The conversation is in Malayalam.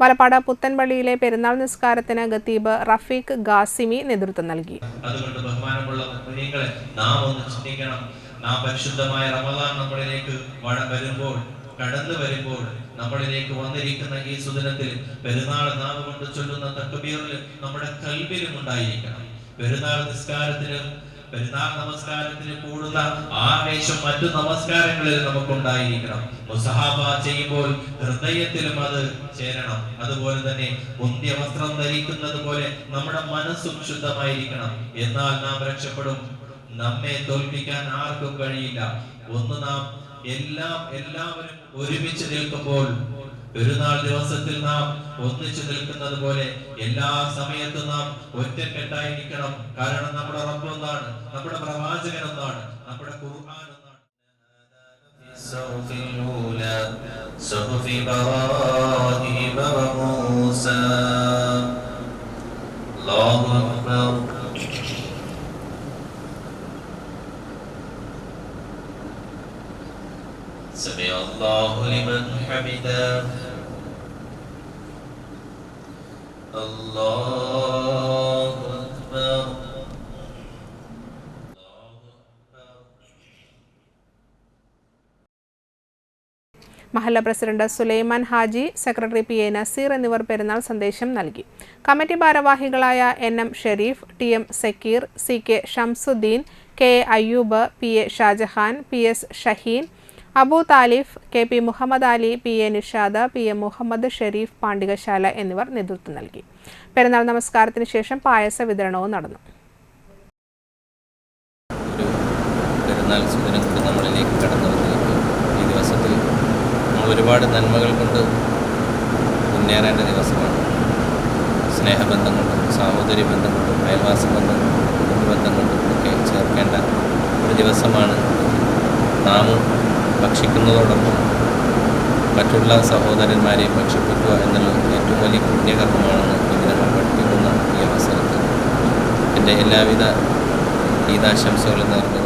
വലപ്പാട് പുത്തൻപള്ളിയിലെ പെരുന്നാൾ നിസ്കാരത്തിന് ഖത്തീബ് റഫീഖ് ഗാസിമി നേതൃത്വം നൽകി. ബഹുമാനമുള്ള നാം ചിന്തിക്കണം. നാം പരിശുദ്ധമായ റമദാൻ നമ്മളിലേക്ക് കടന്നു വരുമ്പോൾ നമ്മളിലേക്ക് വന്നിരിക്കുന്ന ഈ സുദിനത്തിൽ പെരുന്നാൾ നാവ് കൊണ്ട് ചൊല്ലുന്ന തക്കബീറിൽ നമ്മുടെ കൽവിലും ഉണ്ടായിരിക്കണം. പെരുന്നാൾ നിസ്കാരത്തിലും പെരുന്നാൾ നമസ്കാരത്തിന് കൂടുന്ന ആവേശം മറ്റു നമസ്കാരങ്ങളിൽ നമുക്കുണ്ടായിരിക്കണം. മുസഹാബ ചെയ്യുമ്പോൾ ഹൃദയത്തിലും അത് ചേരണം. അതുപോലെ തന്നെ മുന്തിയ വസ്ത്രം ധരിക്കുന്നത് പോലെ നമ്മുടെ മനസ്സും ശുദ്ധമായിരിക്കണം. എന്നാൽ നാം രക്ഷപ്പെടും. നമ്മെ തോൽപ്പിക്കാൻ ആർക്കും കഴിയില്ല. ഒന്ന് നാം എല്ലാം എല്ലാവരും ഒരുമിച്ച് നിൽക്കുമ്പോൾ പെരുന്നാൾ ദിവസത്തിൽ നാം ഒന്നിച്ചു നിൽക്കുന്നത് പോലെ എല്ലാ സമയത്തും നാം ഒറ്റക്കെട്ടായിരിക്കണം കാരണം നമ്മുടെ റബ്ബ് ഒന്നാണ് നമ്മുടെ പ്രവാചകൻ ഒന്നാണ് നമ്മുടെ ഖുർആൻ ഒന്നാണ്. سمع الله لمن حمده الله أكبر الله أكبر മഹല്ല president Sulaiman Haji secretary P A Nazeer എന്നിവർ പെരുന്നാൾ സന്ദേശം നൽകി കമ്മിറ്റി ഭാരവാഹികളായ N M Sharif T M Zakir C K Shamsuddin K A Ayyub P A Shajahan P S Shaheen Abu Thalif K P Muhammad Ali P A Nishad P M Muhammad Shareef Pandikasala എന്നിവർ നേതൃത്വം നൽകി. പെരുന്നാൾ നമസ്കാരത്തിന് ശേഷം പായസ വിതരണവും നടന്നു. പെരുന്നാൾ സുദിനം കൂടി നമ്മളിലേക്ക് കടന്നു ഈ ദിവസത്തിൽ നമ്മൾ ഒരുപാട് നന്മകൾ കൊണ്ട് മുന്നേറേണ്ട ദിവസമാണ്. സ്നേഹബന്ധം കൊണ്ടും സാഹോദര്യ ബന്ധം കൊണ്ടും അയൽവാസ ബന്ധം കൊണ്ടും ഒക്കെ ചേർക്കേണ്ട ഒരു ദിവസമാണ് നാമും. ഭക്ഷിക്കുന്നതോടൊപ്പം മറ്റുള്ള സഹോദരന്മാരെ ഭക്ഷിപ്പിക്കുക എന്നുള്ളത് ഏറ്റവും വലിയ പുണ്യകർമ്മമാണെന്ന് വിഗ്രഹം പഠിപ്പിക്കുന്ന ഈ അവസരത്തിൽ എന്റെ എല്ലാവിധ ഈദാശംസകളും നേർന്നുകൊണ്ട്